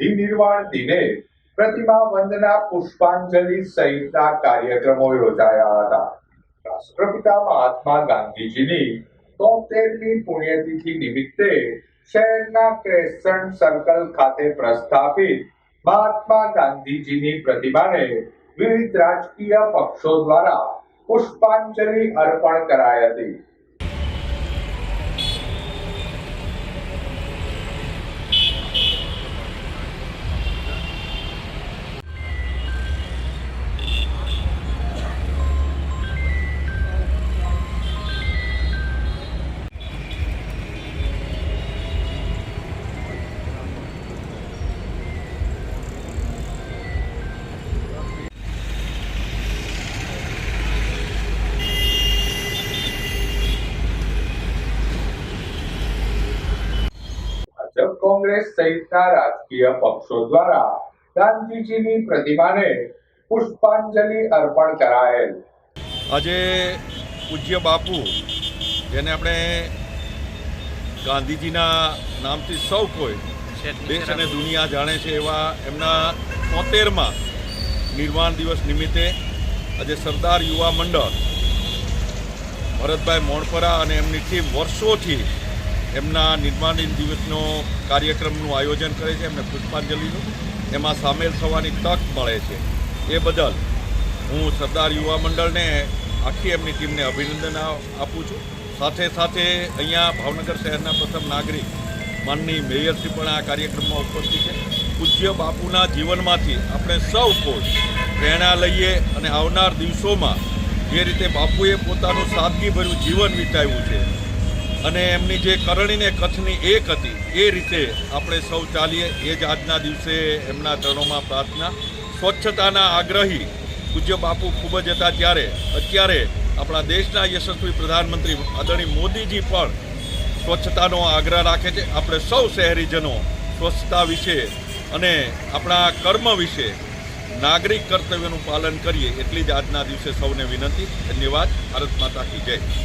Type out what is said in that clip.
નિર્વાણ દિને પ્રતિમા વંદના પુષ્પાંજલિ સહિતના કાર્યક્રમો યોજાયા હતા. રાષ્ટ્રપિતા મહાત્મા ગાંધીજીની તોતેરમી પુણ્યતિથિ નિમિત્તે શહેરના ક્રેસન્ટ સર્કલ ખાતે પ્રસ્થાપિત મહાત્મા ગાંધીજીની પ્રતિમાને વિવિધ રાજકીય પક્ષો દ્વારા પુષ્પાંજલિ અર્પણ કરાઈ હતી. કોંગ્રેસ સહિતના રાજકીય પક્ષો દ્વારા ગાંધીજીની પ્રતિમાને પુષ્પાંજલિ અર્પણ કરાયેલ. આજે પૂજ્ય બાપુ જેને આપણે ગાંધીજીના નામથી સૌ કોઈ દેશ અને દુનિયા જાણે છે એવા એમના તોતેરમાં નિર્વાણ દિવસ નિમિત્તે આજે સરદાર યુવા મંડળ ભરતભાઈ મોણપરા અને એમની ટીમ વર્ષોથી એમના નિર્માણ દિવસનો કાર્યક્રમનું આયોજન કરે છે, એમને પુષ્પાંજલિનું એમાં સામેલ થવાની તક મળે છે. એ બદલ હું સરદાર યુવા મંડળને આખી એમની ટીમને અભિનંદન આપું છું. સાથે સાથે અહીંયા ભાવનગર શહેરના પ્રથમ નાગરિક, માનની મેયરશ્રી પણ આ કાર્યક્રમમાં ઉપસ્થિત છે. પૂજ્ય બાપુના જીવનમાંથી આપણે સૌ કોઈ પ્રેરણા લઈએ અને આવનાર દિવસોમાં જે રીતે બાપુએ પોતાનું સાદગીભર્યું જીવન વિતાવ્યું છે અને એમની જે કરણીને કથની એક હતી, એ રીતે આપણે સૌ ચાલીએ, એ જ આજના દિવસે એમના ચરણોમાં પ્રાર્થના. સ્વચ્છતાના આગ્રહી પૂજ્ય બાપુ ખૂબ જ હતા ત્યારે. અત્યારે આપણા દેશના યશસ્વી પ્રધાનમંત્રી આદરણીય મોદીજી પણ સ્વચ્છતાનો આગ્રહ રાખે છે. આપણે સૌ શહેરીજનો સ્વચ્છતા વિશે અને આપણા કર્મ વિશે નાગરિક કર્તવ્યનું પાલન કરીએ એટલી જ આજના દિવસે સૌને વિનંતી. ધન્યવાદ. ભારત માતા કી જય.